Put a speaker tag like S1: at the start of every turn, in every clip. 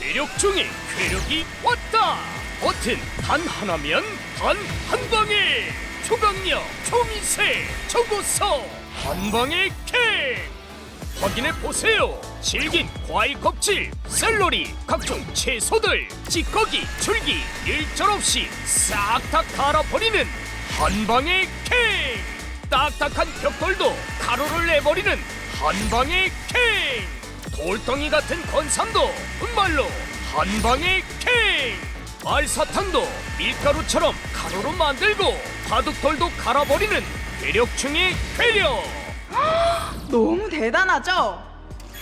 S1: 괴력 중에 괴력이 왔다. 버튼 단 하나면 단 한 방에 초강력 초미세 초고서 한 방에 캡. 확인해 보세요. 질긴 과일 껍질, 샐러리, 각종 채소들, 찌꺼기, 줄기 일절 없이 싹다 갈아버리는 한 방의 캥. 딱딱한 벽돌도 가루를 내버리는 한 방의 캥. 돌덩이 같은 건삼도 분말로 한 방의 캥. 알사탕도 밀가루처럼 가루로 만들고 바둑돌도 갈아버리는 괴력 중의 괴력.
S2: 너무 대단하죠?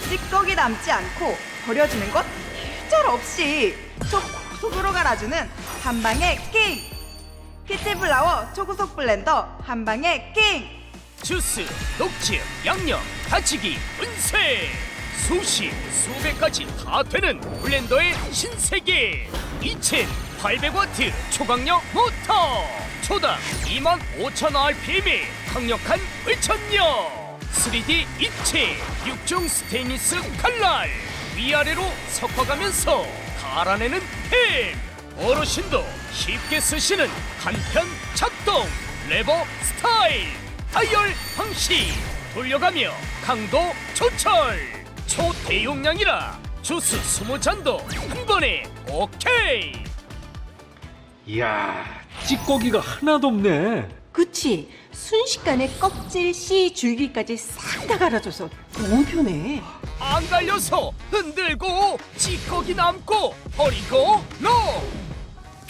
S2: 찌꺼기 남지 않고 버려지는 것 일절 없이 초고속으로 갈아주는 한방의 킹! 키티플라워 초고속 블렌더 한방의 킹!
S1: 주스, 녹즙, 양념, 다치기, 은세 수십, 수백 가지 다 되는 블렌더의 신세계. 2800와트 초강력 모터. 초당 25,000rpm의 강력한 불천력. 3D 입체 6중 스테인리스 칼날. 위아래로 섞어가면서 갈아내는 햄 어르신도 쉽게 쓰시는 간편 작동 레버 스타일. 다이얼 방식. 돌려가며 강도 조철 초대용량이라 주스 20잔도 한 번에 오케이
S3: 이야, 찌꺼기가 하나도 없네.
S4: 그치? 순식간에 껍질, 씨, 줄기까지 싹 다 갈아줘서 너무 편해.
S1: 안 갈려서 흔들고 찌꺼기 남고 버리고 노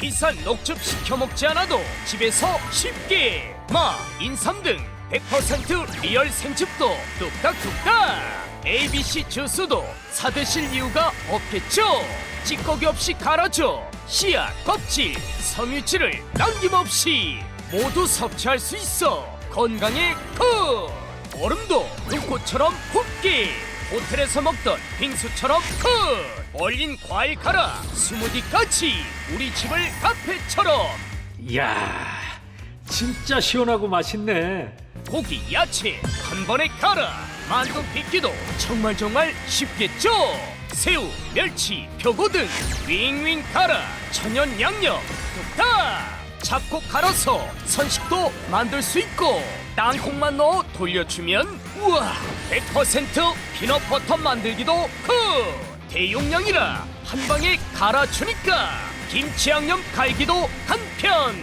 S1: 비싼 녹즙 시켜 먹지 않아도 집에서 쉽게 마 인삼 등 100% 리얼 생즙도 뚝딱뚝딱 ABC 주스도 사드실 이유가 없겠죠? 찌꺼기 없이 갈아줘. 씨앗 껍질 섬유질을 남김없이 모두 섭취할 수 있어. 건강에 굿 얼음도 눈꽃처럼 붓게! 호텔에서 먹던 빙수처럼 굿 얼린 과일 갈아 스무디까지 우리 집을 카페처럼!
S3: 이야, 진짜 시원하고 맛있네.
S1: 고기 야채 한 번에 갈아 만두 빚기도 정말 정말 쉽겠죠? 새우 멸치 표고 등 윙윙 갈아 천연 양념 뚝딱! 잡고 갈아서 선식도 만들 수 있고 땅콩만 넣어 돌려주면 우와! 100% 피넛버터 만들기도 굿 대용량이라 한 방에 갈아주니까 김치 양념 갈기도 간편!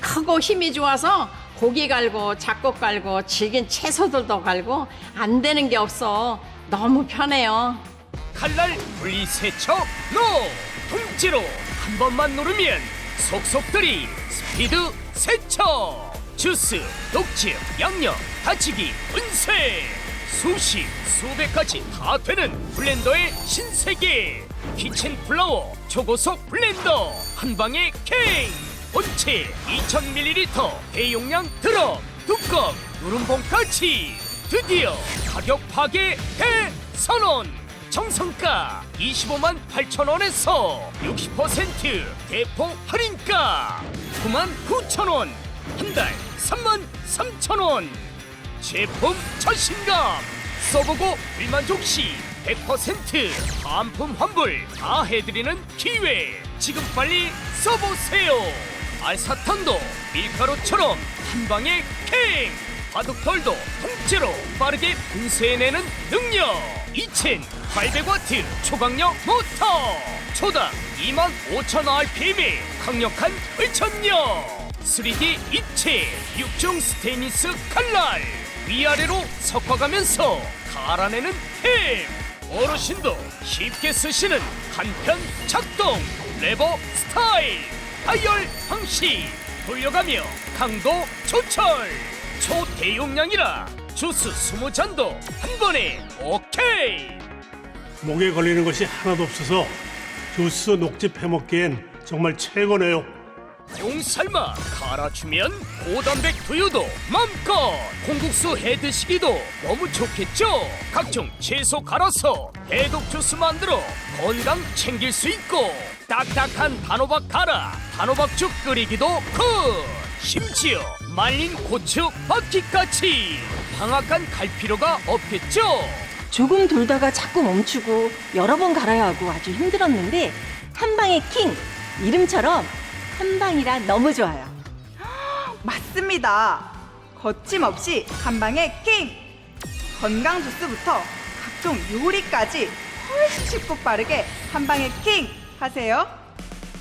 S5: 크고 힘이 좋아서 고기 갈고 잡곡 갈고 질긴 채소들도 갈고 안 되는 게 없어. 너무 편해요.
S1: 칼날 분리세척 노 통째로 한 번만 누르면 속속들이 스피드 세척! 주스 녹즙 양념 다치기 은세 수십 수백 가지 다 되는 블렌더의 신세계! 키친 플라워 초고속 블렌더 한 방에 킹 본체 2000ml 대용량 드럼 뚜껑 누름봉까지 드디어 가격 파괴 대선언. 정성가 25만 8천 원에서 60% 대폭 할인가? 9만 9천 원 한 달 3만 3천 원. 제품 자신감 써보고 불만족 시 100% 반품 환불 다 해드리는 기회. 지금 빨리 써보세요 알사탕도 밀가루처럼 한 방에 캥 바둑털도 통째로 빠르게 분쇄해내는 능력! 2800와트 초강력 모터! 초당 25,000rpm의 강력한 불천력! 3D 입체 6중 스테인리스 칼날! 위아래로 섞어가면서 갈아내는 햄 어르신도 쉽게 쓰시는 간편 작동! 레버 스타일 다이얼 방식 돌려가며 강도 조철 초대용량이라 주스 20잔도 한 번에 오케이
S6: 목에 걸리는 것이 하나도 없어서 주스 녹즙 해먹기엔 정말 최고네요.
S1: 용 삶아 갈아주면 고단백 두유도 맘껏. 콩국수 해 드시기도 너무 좋겠죠? 각종 채소 갈아서 해독 주스 만들어 건강 챙길 수 있고 딱딱한 단호박 갈아 단호박죽 끓이기도 굿! 심지어 말린 고추 바퀴까지 방앗간 갈 필요가 없겠죠?
S4: 조금 돌다가 자꾸 멈추고 여러 번 갈아야 하고 아주 힘들었는데 한방의 킹! 이름처럼 한방이라 너무 좋아요.
S2: 맞습니다. 거침없이 한방의 킹! 건강 주스부터 각종 요리까지 훨씬 쉽고 빠르게 한방의 킹! 하세요.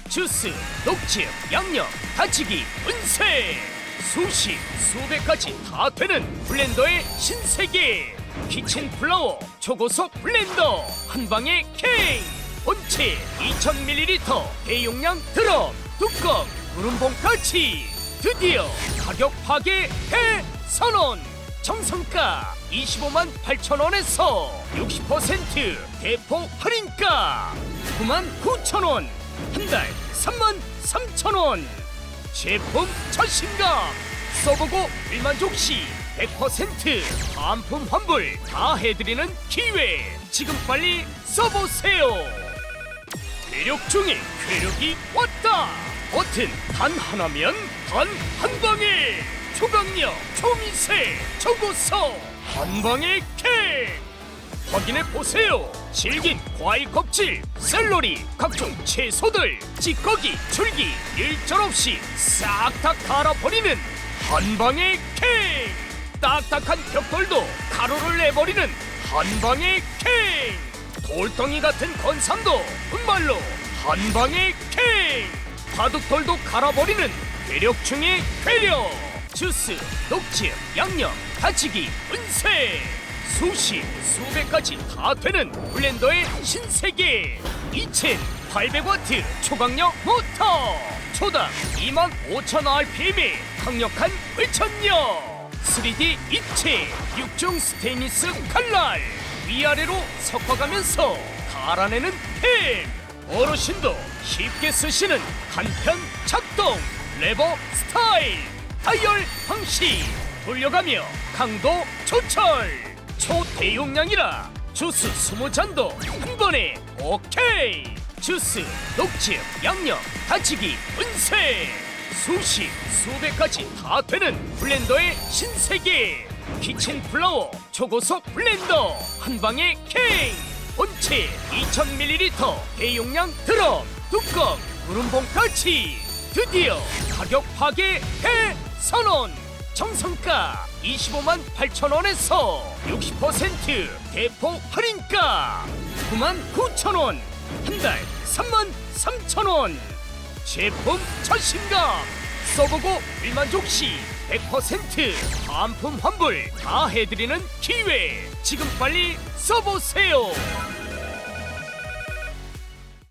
S1: 주스, 녹즙, 양념, 다치기, 은세 수십, 수백 가지 다 되는 블렌더의 신세계 키친 플라워 초고속 블렌더 한방의 king 본체 2000ml 대용량 드럼 뚜껑 구름봉까지 드디어 가격 파괴 대선언. 정성가 25만 8천 원에서 60% 대폭 할인가? 9만 9천 원 한 달 3만 3천 원. 제품 자신감 써보고 일만족 시 100% 반품 환불 다 해드리는 기회. 지금 빨리 써보세요. 매력 중에 괴력이 왔다 버튼 단 하나면 단 한 방에 초강력 초미세 초고서 한 방에 캡 확인해 보세요. 질긴 과일 껍질, 샐러리, 각종 채소들, 찌꺼기, 줄기 일절 없이 싹 다 갈아버리는 한 방의 king. 딱딱한 벽돌도 가루를 내버리는 한 방의 king. 돌덩이 같은 건삼도 분말로 한 방의 king. 바둑돌도 갈아버리는 괴력 중의 괴력. 주스, 녹즙, 양념, 다치기, 은세. 수십, 수백 가지 다 되는 블렌더의 신세계. 2800와트 초강력 모터. 초당 2만 5천 rpm의 강력한 회전력. 3D 입체 6중 스테인리스 칼날. 위아래로 섞어가면서 갈아내는 팩 어르신도 쉽게 쓰시는 간편 작동 레버 스타일 다이얼 방식 돌려가며 강도 조절 초대용량이라 주스 20잔도 한 번에 오케이. 주스, 녹즙, 양념, 다치기, 은세. 수십, 수백 가지 다 되는 블렌더의 신세계. 키친 플라워 초고속 블렌더 한 방에 king 본체 2000ml 대용량 드럼 뚜껑 구름봉까지 드디어 가격 파괴 대선언. 정성가 25만 8천 원에서 60% 대폭 할인가? 9만 9천 원 한 달 3만 3천 원. 제품 자신감 써보고 일만족 시 100% 반품 환불 다 해드리는 기회. 지금 빨리 써보세요